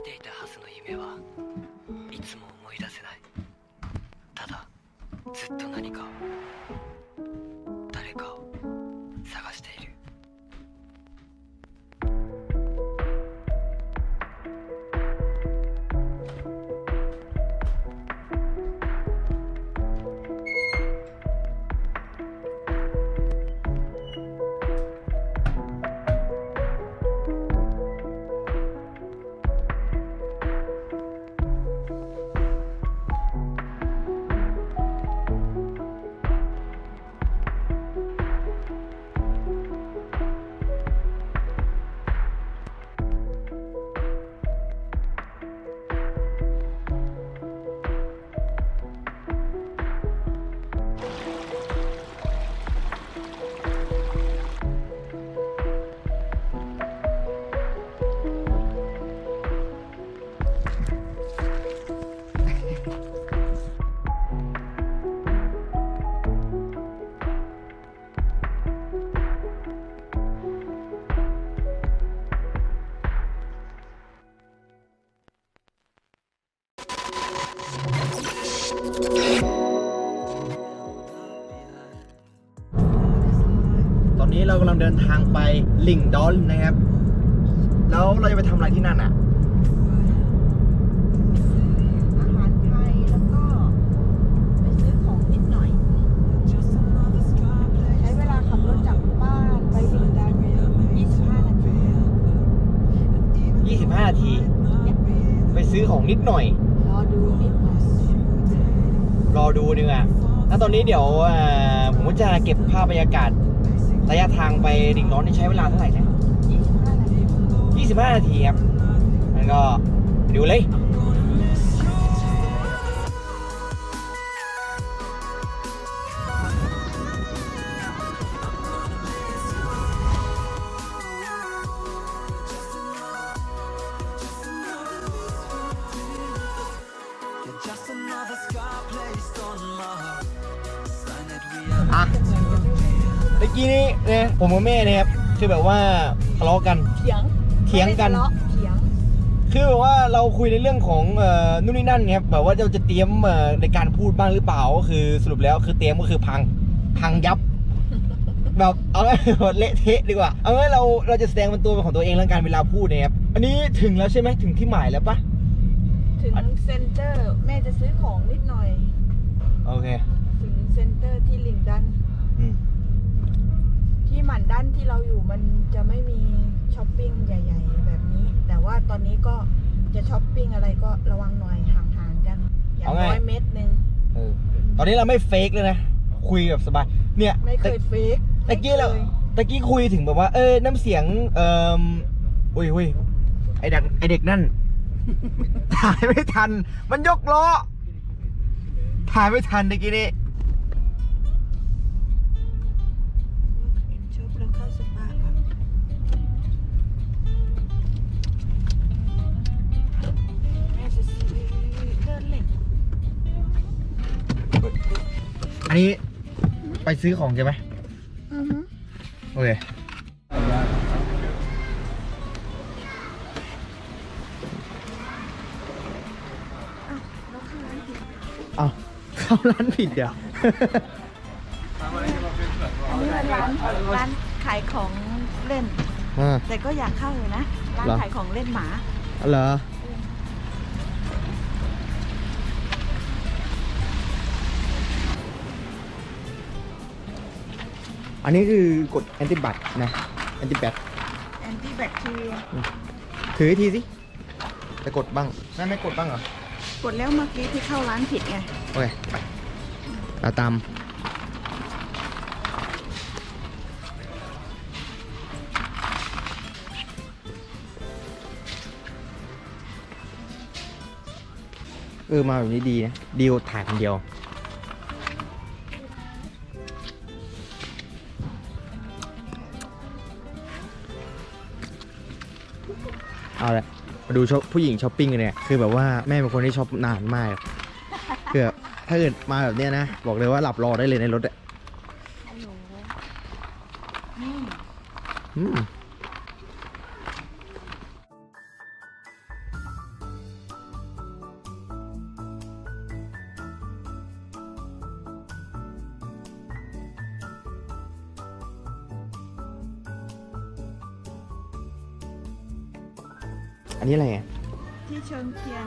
見ていたはずの夢はいつも思い出せない。ただずっと何か ดินทางไปลิงดอนนะครับ แล้วเราจะไปทำอะไรที่นั่นอะ อาหารไทยแล้วก็ไปซื้อของนิดหน่อย ใช้เวลาขับรถจากบ้านไปลิงดัน25 นาที 25 นาที ไปซื้อของนิดหน่อย รอดูนิดหน่อยรอดูดีกว่าแล้วตอนนี้เดี๋ยวเอ่อผมก็จะเก็บภาพบรรยากาศ ระยะทางไปดิ่งน้อนนี่ใช้เวลาเท่าไหร่นะ25 นาที25นาทีครับงั้นก็ไปดูเลย เนี่ยผมกับแม่เนี่ยครับคือแบบว่าทะเลาะกัน เถียงเถียงกัน ไม่ได้ทะเลาะเถียงคือแบบว่าเราคุยในเรื่องของเอ่อนู่นนี่นั่นไงครับแบบว่าเราจะเตรียมเอ่อในการพูดบ้างหรือเปล่าก็คือสรุปแล้วคือเตรียมก็คือพังพังยับ แบบเอาไว้เละเทะดีกว่าเอาไว้เราเราจะแสดงเป็นตัวเป็นของตัวเองแล้วกันเวลาพูดเนี่ยครับอันนี้ถึงแล้วใช่ไหมถึงที่หมายแล้วปะถึงเซ็นเตอร์ แม่จะซื้อของนิดหน่อย โอเค ถึงเซ็นเตอร์ที่ลิงดันอืมที่หมัน ด้านที่เราอยู่มันจะไม่มีช้อปปิ้งใหญ่ ๆ แบบนี้ แต่ว่าตอนนี้ก็จะช้อปปิ้งอะไรก็ระวังหน่อยห่างๆกัน อย่างน้อยเม็ดหนึ่งเออตอนนี้เราไม่เฟกเลยนะ คุยแบบสบาย เนี่ยไม่เคยเฟกตะกี้เราตะกี้คุยถึงแบบว่า เออ น้ำเสียง เอ่ออุ้ยอุ้ยไอเด็กไอเด็กนั่น ถ่ายไม่ทัน มันยกล้อ ถ่ายไม่ทันตะกี้นี้ เอ็นชุบแล้วเข้าสปาก่อนแม่จะซื้อเดินเล่นอันนี้ไปซื้อของใช่ไหมอือฮึโอเค อ้าวแล้วเข้าร้านผิดเอาเข้าร้านผิดเดี๋ยว อันนี้เป็นร้านร้าน ขายของเล่น อ่า แต่ก็อยากเข้าอยู่นะ ร้านเหรอ ขายของเล่นหมา เหรอ อันนี้คือกดแอนติบัตนะ แอนติแบตแอนตี้แบคทีเรียถือให้ทีสิ จะกดบ้างแม่ไม่กดบ้างเหรอ กดแล้วเมื่อกี้ที่เข้าร้านผิดไง โอเค ไปเราตาม เออมาแบบนี้ดีนะดีกว่าถ่ายคนเดียว เอาละมาดูชอปผู้หญิงช้อปปิ้งกันเนี่ยคือแบบว่าแม่เป็นคนที่ช็อปนานมากคือแบบถ้าเกิดมาแบบเนี้ยนะ บอกเลยว่าหลับรอได้เลยในรถอะฮัลโหลอืม อันนี้อะไรอะที่เชิงเทียน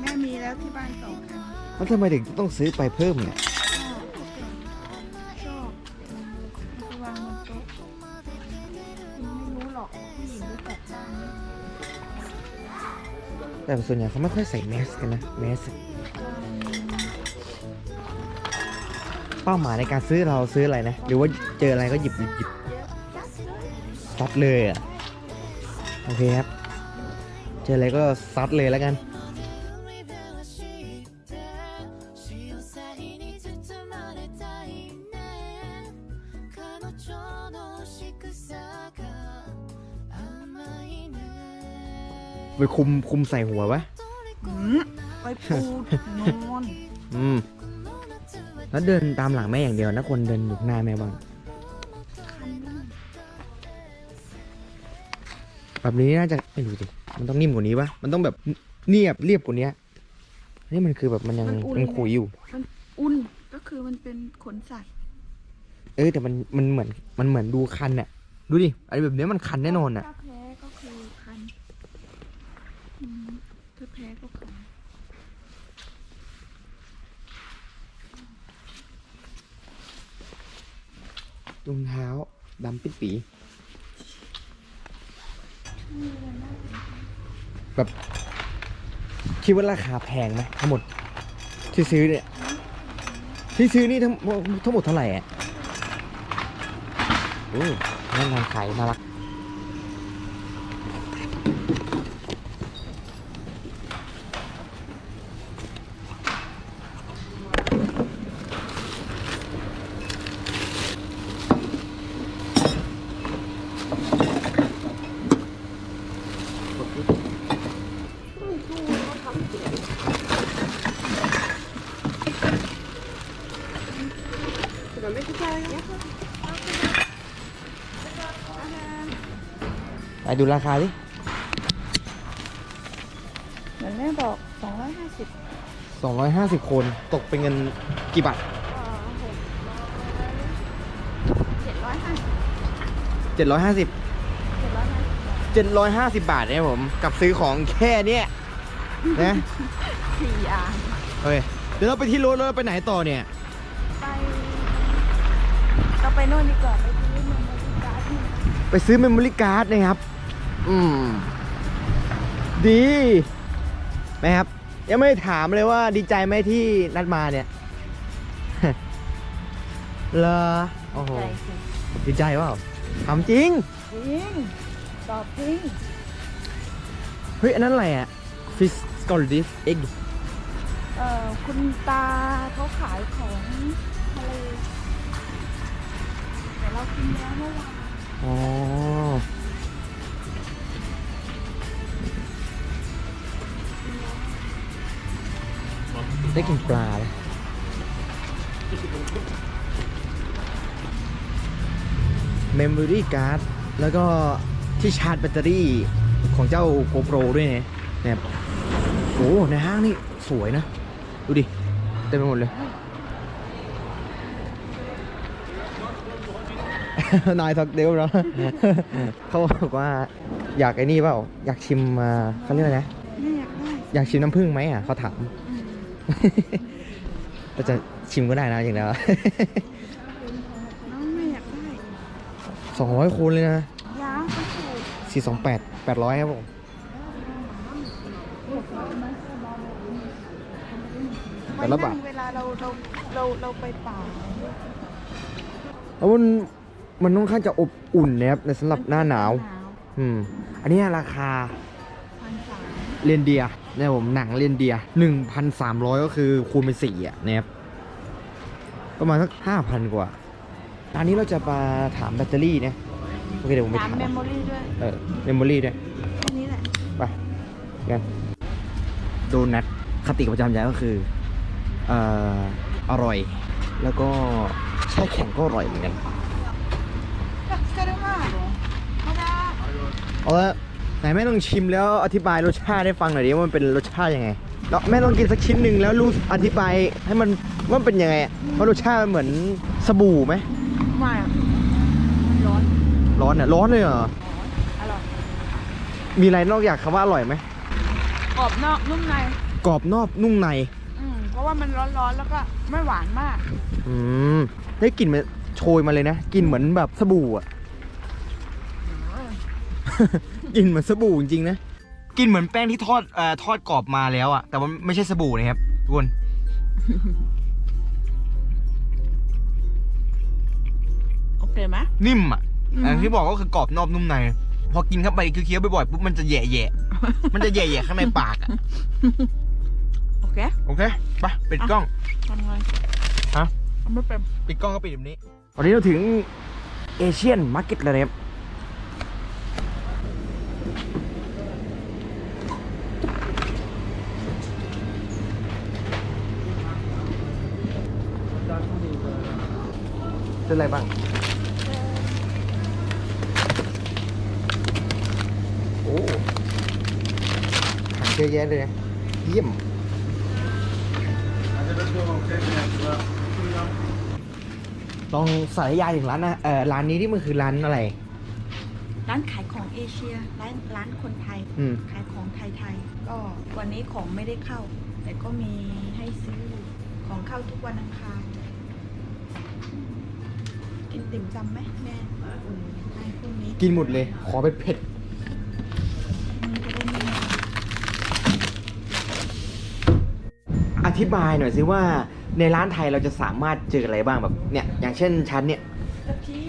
แม่มีแล้วที่บ้านสองคันแล้วทำไมถึงต้องซื้อไปเพิ่มเนี่ยชอบชอบเอาไปวางบนโต๊ะคุณไม่รู้หรอกผู้หญิงรู้จักบ้างไหมแต่ส่วนใหญ่เขาไม่ค่อยใส่แมสกันนะแมสเป้าหมายในการซื้อเราซื้ออะไรนะ หรือว่าเจออะไรก็หยิบหยิบหยิบซัดเลยอะ โอเคครับเจ อะไรก็ซัดเลยแล้วกันไปคุมคุมใส่หัววะไปปูนอน อืม แล้วเดินตามหลังแม่อย่างเดียวนะคนเดินอยู่หน้าแม่บ้างแบบนี้น่าจะไม่รู้สิ มันต้องนิ่มกว่านี้ปะมันต้องแบบเนียบเรียบกว่านี้นี่มันคือแบบมันยังมันขุยอยู่ มันอุ่นก็คือมันเป็นขนสัตว์เออแต่มันมันเหมือนมันเหมือนดูคันน่ะ ดูดิอะไรแบบเนี้ยมันคันแน่นอนอะ ถ้าแพ้ก็คือคันอืมถ้าแพ้ก็คันรองเท้าดำปิดปี แบบคิดว่าราคาแพงไหมทั้งหมดที่ซื้อเนี่ย ที่ซื้อนี่ทั้งทั้งหมดเท่าไหร่อะโอ้นักงานขายน่ารัก ไปดูราคาดิ เหมือนแม่บอกสองร้อยห้าสิบ250 คน ตกเป็นเงินกี่บาทเจ็ดร้อยห้าสิบ750เจ็ดร้อยห้าสิบ750 บาทเนี่ยผม กับซื้อของแค่เนี้ยนะ สี่อย่าง เฮ้ย เดี๋ยวเราไปที่รถแล้วเราไปไหนต่อเนี่ย ไป เราไปโน่นดีกว่าไปที่เมืองบริการที่ไปซื้อเมมโมรี่การ์ดนะครับ อืม ดีไหมครับ ยังไม่ได้ถามเลยว่าดีใจไหมที่นัดมาเนี่ยเลอโอ้โหใจสิดีใจเปล่าถามจริง จริง ตอบจริง เฮ้ย อันนั้นอะไรอะฟิสสกอลดิฟเอ็กเอ่อ คุณตาเขาขายของทะเลแต่ เรากินแล้วเมื่อวานอ๋อได้กินปลาเลยเมมโมรี่การ์ดแล้วก็ที่ชาร์จแบตเตอรี่ของเจ้า GoPro ด้วยเนี่ยนะครับโอ้ในห้างนี่สวยนะ ดูดิ เต็มไปหมดเลย นายทักเดลเนาะเขาบอกว่าอยากไอ้นี่เปล่าอยากชิมอ่าเขาเรียกอะไรนะไม่อยากได้อยากชิมน้ำผึ้งไหมอะเขาถามแต่จะชิมก็ได้นะอย่างเดียวน้องไม่อยากได้สองร้อยคูณเลยนะยางก็ถูกสี่สองแปดแปดร้อยครับผมแต่ละบาทไปนั่งเวลาเราเราเราเราไปป่าแล้วมัน มันค่อนข้างจะอบอุ่นนะครับในสำหรับหน้าหนาว อืม อันนี้ราคาพันสามเรนเดียร์นะครับผมหนังเรนเดียหนึ่งพันสามร้อยก็คือคูณเป็นสี่อะนะครับประมาณสักห้าพันกว่าอันนี้เราจะมาถามแบตเตอรี่นะโอเคเดี๋ยวผมไปถามถามเมมโมรี่ด้วย เออ เมมโมรี่ด้วยแค่นี้แหละ ไปกันโดนัทคติประจำใจก็คือเอ่ออร่อย แล้วก็แช่แข็งก็อร่อยเหมือนกัน ก็ได้มากมาดา เอาละไหนแม่ต้องชิมแล้วอธิบายรสชาติให้ฟังหน่อยดิว่ามันเป็นรสชาติยังไงแล้วแม่ลองกินสักชิ้นหนึ่งแล้วรู้อธิบายให้มันว่ามันเป็นยังไงอะว่ารสชาติมันเหมือนสบู่ไหมไม่อะมันร้อน ร้อนอะร้อนเลยเหรออร่อย มีอะไรนอกจากคำว่าอร่อยไหมกรอบนอกนุ่มใน กรอบนอกนุ่มใน อืม เพราะว่ามันร้อนๆ แล้วก็ไม่หวานมาก อืมได้กลิ่นมันโชยมาเลยนะกลิ่นเหมือนแบบสบู่อะ กลิ่นเหมือนสบู่จริงๆนะกลิ่นเหมือนแป้งที่ทอดเอ่อทอดกรอบมาแล้วอะแต่ว่าไม่ใช่สบู่นะครับทุกคน โอเคไหม นิ่มอะอืม อย่างที่บอกก็คือกรอบนอกนุ่มใน พอกินเข้าไปเคี้ยวๆบ่อยๆปุ๊บมันจะแย่ๆ มันจะแย่ๆข้างในปากอะโอเคโอเคไปปิดกล้อง ทำไงฮะ ทำไม่เป็น ปิดกล้องก็ปิดแบบนี้ วันนี้เราถึงเอเชียนมาร์เก็ตแล้วนะครับ เป็นอะไรบ้าง โอ้หันเยอะแยะเลยนะเยี่ยม ลองสารยาถึงร้านนะเอ่อร้านนี้ที่มันคือร้านอะไร ร้านขาย เอเชียร้านร้านคนไทย อืม ขายของไทยๆก็วันนี้ของไม่ได้เข้า แต่ก็มีให้ซื้อของเข้าทุกวันอังคารกินติ่มซำไหมแม่อุ่นให้พรุ่งนี้กินหมดเลย ขอเป็นเผ็ดมันจะได้ไม่นานอธิบายหน่อยสิว่าในร้านไทยเราจะสามารถเจออะไรบ้างแบบเนี่ยอย่างเช่นชั้นเนี่ยกะทิ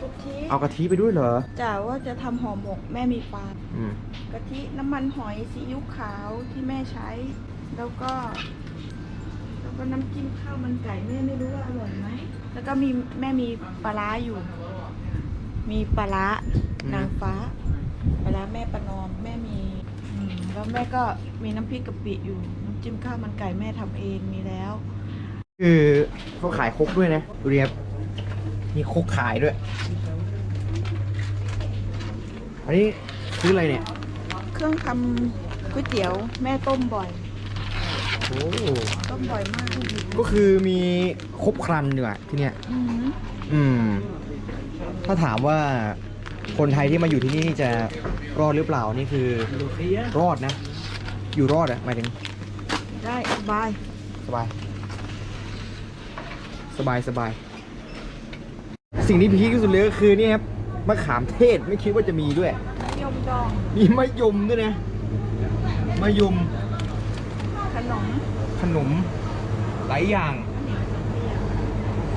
กะทิ เอากะทิไปด้วยเหรอจ่าว่าจะทำห่อหมกแม่มีปลาอืมกะทิน้ำมันหอยซีอิ๊วขาวที่แม่ใช้ แล้วก็ แล้วก็น้ำจิ้มข้าวมันไก่แม่ไม่รู้ว่าอร่อยไหมแล้วก็มีแม่มีปลาร้าอยู่ มีปลาร้านางฟ้าปลาร้าแม่ประนอมแม่มีอืมแล้วแม่ก็มีน้ำพริกกะปิอยู่น้ำจิ้มข้าวมันไก่แม่ทำเองมีแล้ว คือเขาขายครกด้วยนะดูดิครับมีครกขายด้วย อันนี้ซื้ออะไรเนี่ย เครื่องทำก๋วยเตี๋ยวแม่ต้มบ่อย โอ้ต้มบ่อยมากก็คือมีครบครันดีกว่าที่เนี่ย อืมอืม ถ้าถามว่าคนไทยที่มาอยู่ที่นี่นี่จะรอดหรือเปล่านี่คือรอดนะ อยู่รอดอะหมายถึงได้สบายสบาย สบายสบาย สิ่งที่พีคที่สุดเลยก็คือนี่ครับ มะขามเทศไม่คิดว่าจะมีด้วย ยมดองมีมะยมด้วยนะมะยมขนมขนมหลายอย่าง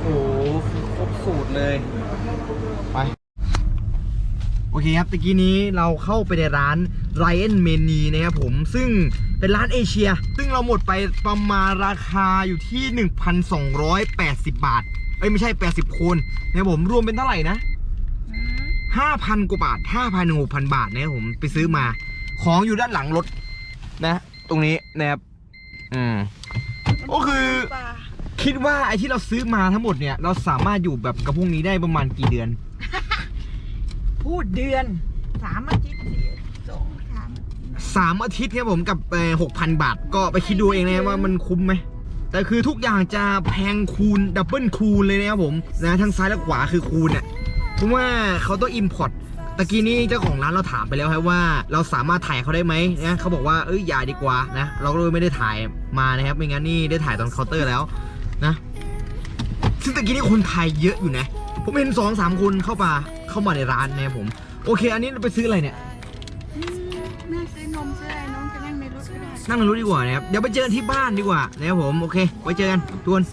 โอ้โหคือครบสูตรเลย ไป โอเคครับตะกี้นี้เราเข้าไปในร้าน Ryan m a n y นะครับผมซึ่งเป็นร้านเอเชีย ซึ่งเราหมดไปประมาณราคาอยู่ที่ 1,280 บาท เอ้ย ไม่ใช่ 80คูณนะครับผมรวมเป็นเท่าไหร่นะ 5,000กว่าบาท5,000 6,000 บาทนะครับผมไปซื้อมา ของอยู่ด้านหลังรถนะ ตรงนี้นะครับอืมก็คือปลาคิดว่าไอ้ที่เราซื้อมาทั้งหมดเนี่ย เราสามารถอยู่แบบกับพวกนี้ได้ประมาณกี่เดือน พูดเดือนสามอาทิตย์สี่สองสามสามอาทิตย์ครับผมกับหกพันบาทก็ไปคิดดูเองนะว่ามันคุ้มไหมแต่คือทุกอย่างจะแพงคูณดับเบิลคูณเลยนะครับผมนะทั้งซ้ายและขวาคือคูณอะ เพราะว่าเขาต้องอิมพอร์ตตะกี้นี้เจ้าของร้านเราถามไปแล้วครับว่า เราสามารถถ่ายเขาได้ไหมนะเขาบอกว่าเอ้ยอย่าดีกว่านะเราก็เลยไม่ได้ถ่ายมานะครับไม่งั้นนี่ได้ถ่ายตอนเคาน์เตอร์แล้วนะซึ่งตะกี้นี้คนไทยเยอะอยู่นะ ผมเห็นสองสามคนเข้ามาเข้ามาในร้านนะครับผมโอเค อันนี้เราไปซื้ออะไรเนี่ยอืมแม่ซื้อนมซื้ออะไรน้องจะนั่งในรถก็ได้นั่งในรถดีกว่านะครับเดี๋ยวไปเจอกันที่บ้านดีกว่านะครับผมโอเคไว้เจอกันทุกคน